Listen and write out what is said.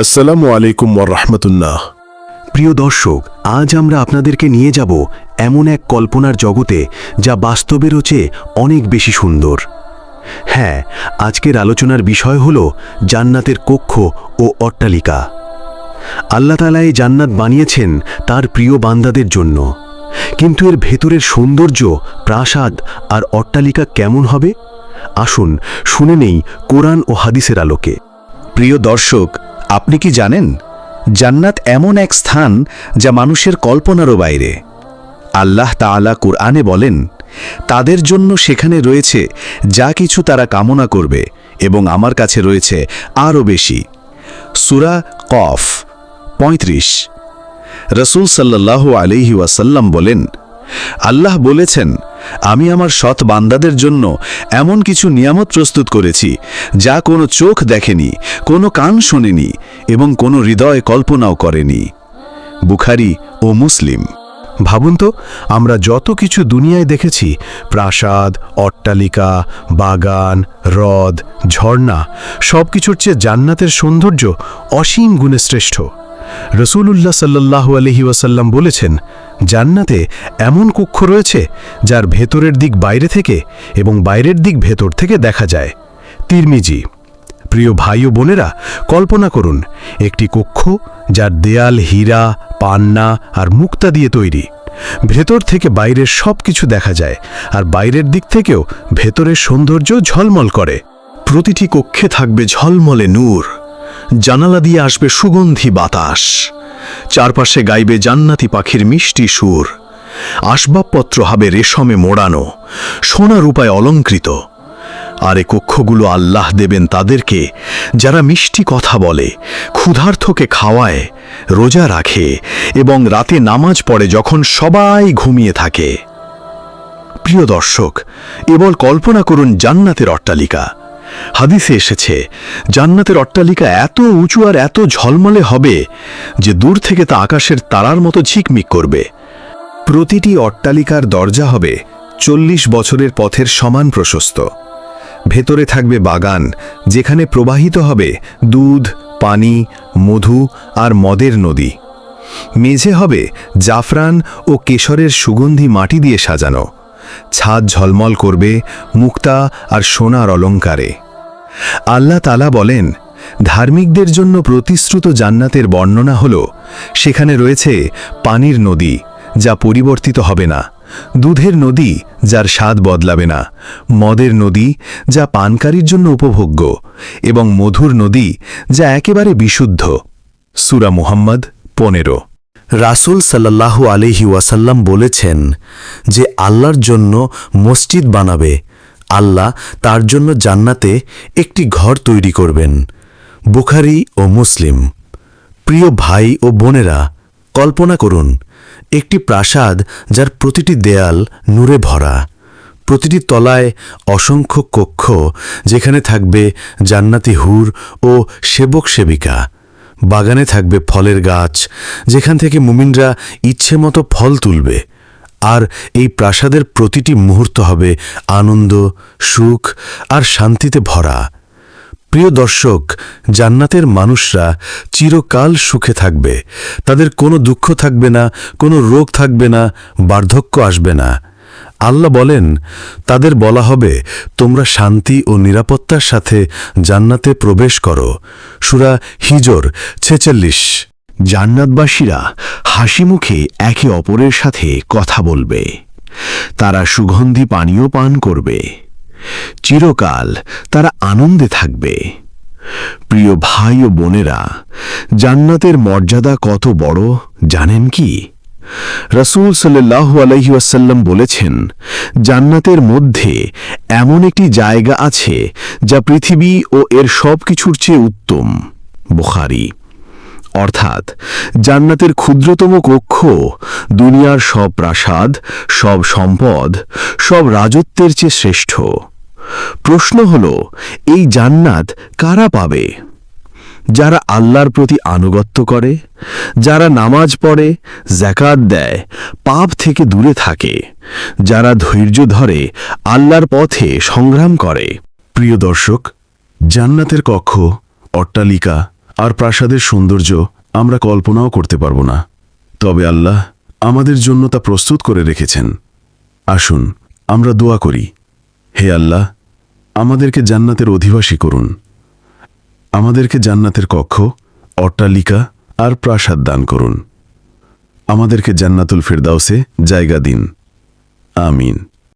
আসসালামু আলাইকুম রহমতুল্লাহ প্রিয় দর্শক, আজ আমরা আপনাদেরকে নিয়ে যাব এমন এক কল্পনার জগতে যা বাস্তবেরও চেয়ে অনেক বেশি সুন্দর। হ্যাঁ আজকের আলোচনার বিষয় হল জান্নাতের কক্ষ ও অট্টালিকা। আল্লাহ তালা এই জান্নাত বানিয়েছেন তার প্রিয় বান্দাদের জন্য। কিন্তু এর ভেতরের সৌন্দর্য, প্রাসাদ আর অট্টালিকা কেমন হবে? আসুন শুনে নেই কোরআন ও হাদিসের আলোকে। প্রিয় দর্শক আপনি কি জানেন, জান্নাত এমন এক স্থান যা মানুষের কল্পনারও বাইরে। আল্লাহ তাআলা কুরআনে বলেন, তাদের জন্য সেখানে রয়েছে যা কিছু তারা কামনা করবে এবং আমার কাছে রয়েছে আরও বেশি। সুরা কফ পঁয়ত্রিশ। রসুল সাল্লাহ আলহি ওয়াসাল্লাম বলেন আল্লাহ বলেছেন, আমি আমার সৎ বান্দাদের জন্য এমন কিছু নিয়ামত প্রস্তুত করেছি, যা কোনো চোখ দেখেনি, কোনো কান শোনেনি এবং কোনো হৃদয় কল্পনাও করেনি। বুখারি ও মুসলিম। ভাবুন তো, আমরা যত কিছু দুনিয়ায় দেখেছি, প্রাসাদ, অট্টালিকা, বাগান, হ্রদ, ঝর্ণা সব কিছুর চেয়ে জান্নাতের সৌন্দর্য অসীম গুণে শ্রেষ্ঠ রসুলুল্লাহ সাল্লাহ আলহি ওয়াসাল্লাম বলেছেন, জান্নাতে এমন কক্ষ রয়েছে যার ভেতরের দিক বাইরে থেকে এবং বাইরের দিক ভেতর থেকে দেখা যায়। তিরমিজি, প্রিয় ভাই ও বোনেরা, কল্পনা করুন, একটি কক্ষ যার দেয়াল হীরা, পান্না আর মুক্তা দিয়ে তৈরি। ভেতর থেকে বাইরের সব কিছু দেখা যায় আর বাইরের দিক থেকেও ভেতরের সৌন্দর্য ঝলমল করে। প্রতিটি কক্ষে থাকবে ঝলমলে নূর। জানালা দিয়ে আসবে সুগন্ধি বাতাস। চারপাশে গাইবে জান্নাতি পাখির মিষ্টি সুর। আসবাবপত্র হবে রেশমে মোড়ানো সোনার উপায় অলঙ্কৃত। আর এ কক্ষগুলো আল্লাহ দেবেন তাদেরকে, যারা মিষ্টি কথা বলে ক্ষুধার্থকে খাওয়ায়, রোজা রাখে এবং রাতে নামাজ পড়ে যখন সবাই ঘুমিয়ে থাকে। প্রিয় দর্শক এবল কল্পনা করুন জান্নাতের অট্টালিকা। হাদিসে এসেছে, জান্নাতের অট্টালিকা এত উঁচু আর এত ঝলমলে হবে যে দূর থেকে তা আকাশের তারার মতো ঝিকমিক করবে। প্রতিটি অট্টালিকার দরজা হবে চল্লিশ বছরের পথের সমান প্রশস্ত। ভেতরে থাকবে বাগান, যেখানে প্রবাহিত হবে দুধ, পানি, মধু আর মদের নদী। মেঝে হবে জাফরান ও কেশরের সুগন্ধি মাটি দিয়ে সাজানো। ছাদ ঝলমল করবে, মুক্তা আর সোনার অলঙ্কারে। আল্লাহ তালা বলেন, ধার্মিকদের জন্য প্রতিশ্রুত জান্নাতের বর্ণনা হল, সেখানে রয়েছে পানির নদী, যা পরিবর্তিত হবে না, দুধের নদী, যার স্বাদ বদলাবে না, মদের নদী, যা পানকারীর জন্য উপভোগ্য, এবং মধুর নদী, যা একেবারে বিশুদ্ধ। সুরা মুহাম্মদ পনেরো। রাসূল সাল্লাল্লাহু আলহি ওয়াসাল্লাম বলেছেন যে আল্লাহর জন্য মসজিদ বানাবে। আল্লাহ তার জন্য জান্নাতে একটি ঘর তৈরি করবেন। বুখারি ও মুসলিম। প্রিয় ভাই ও বোনেরা, কল্পনা করুন, একটি প্রাসাদ যার প্রতিটি দেয়াল নূরে ভরা। প্রতিটি তলায় অসংখ্য কক্ষ যেখানে থাকবে জান্নাতি হুর ও সেবক সেবিকা। বাগানে থাকবে ফলের গাছ, যেখান থেকে মুমিনরা ইচ্ছে মতো ফল তুলবে। আর এই প্রাসাদের প্রতিটি মুহূর্ত হবে আনন্দ, সুখ আর শান্তিতে ভরা। প্রিয় দর্শক, জান্নাতের মানুষরা চিরকাল সুখে থাকবে। তাদের কোনো দুঃখ থাকবে না, কোনো রোগ থাকবে না, বার্ধক্য আসবে না। আল্লাহ বলেন, তাদের বলা হবে, তোমরা শান্তি ও নিরাপত্তার সাথে জান্নাতে প্রবেশ করো। সুরা হিজর ছেচল্লিশ। জান্নাতবাসীরা হাসি মুখে একে অপরের সাথে কথা বলবে। তারা সুগন্ধি পানীয় পান করবে। চিরকাল তারা আনন্দে থাকবে। প্রিয় ভাই ও বোনেরা, জান্নাতের মর্যাদা কত বড় জানেন কি? রসুল সাল্লাহু আলহিউসাল্লাম বলেছেন, জান্নাতের মধ্যে এমন একটি জায়গা আছে যা পৃথিবী ও এর সব কিছুর চেয়ে উত্তম, বুখারি। অর্থাৎ জান্নাতের ক্ষুদ্রতম কক্ষ, দুনিয়ার সব প্রাসাদ, সব সম্পদ, সব রাজত্বের চেয়ে শ্রেষ্ঠ। প্রশ্ন হল, এই জান্নাত কারা পাবে? যারা আল্লাহর প্রতি আনুগত্য করে, যারা নামাজ পড়ে জাকাত দেয়, পাপ থেকে দূরে থাকে, যারা ধৈর্য ধরে, আল্লাহর পথে সংগ্রাম করে। প্রিয় দর্শক, জান্নাতের কক্ষ, অট্টালিকা আর প্রাসাদের সৌন্দর্য আমরা কল্পনাও করতে পারব না। তবে আল্লাহ আমাদের জন্য তা প্রস্তুত করে রেখেছেন। আসুন, আমরা দোয়া করি। হে আল্লাহ, আমাদেরকে জান্নাতের অধিবাসী করুন। আমাদেরকে জান্নাতের কক্ষ অট্টালিকা আর প্রাসাদ দান করুন। আমাদেরকে জান্নাতুল ফেরদাউসে জায়গা দিন। আমিন।